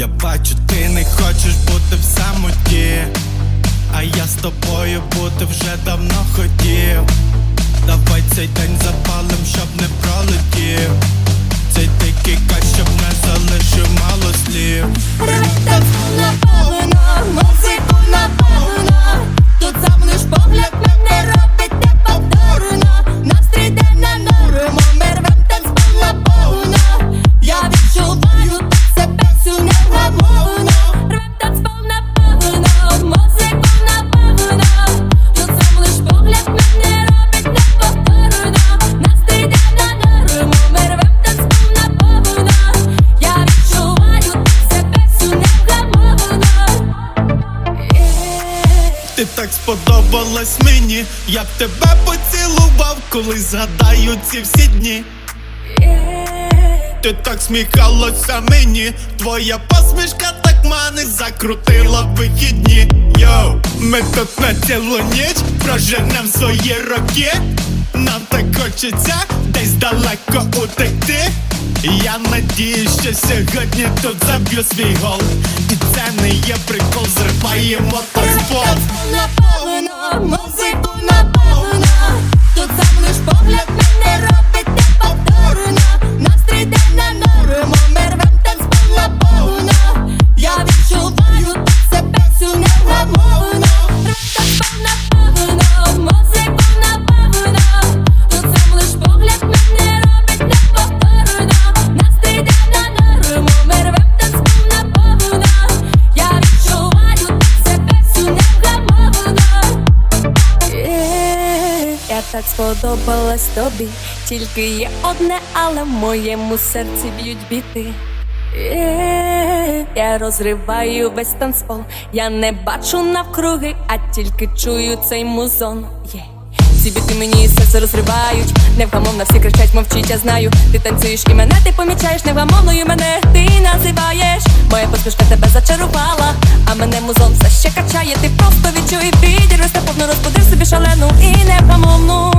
Я бачу, ти не хочеш бути в самоті, а я з тобою бути вже давно хотів. Давай цей день запам'ятай Ти так сподобалась мені, я б тебе поцілував, коли згадаю ці всі дні. Ти так сміхалася мені, твоя посмішка так мене закрутила вихідні. Йоу, ми тут на цілу ніч проженем свої роки. Нам так хочеться десь далеко утекти. Я надіюсь, що сьогодні тут заб'ю свій гол. І це не є прикол, зриваємо танцпол. Наповно, так сподобалась тобі, тільки є одне, але в моєму серці б'ють біти. Е, Я розриваю весь танцпол, я не бачу навкруги, а тільки чую цей музон. Є. Ці біти мені серце розривають, невгамовно всі кричать, мовчить, я знаю. Ти танцюєш і мене ти помічаєш, невгамовною мене ти називаєш. Моя посмішка тебе зачарувала, а мене музон все ще качає. Ти просто відчуй розта повно розбудив собі шалену і невгамовну.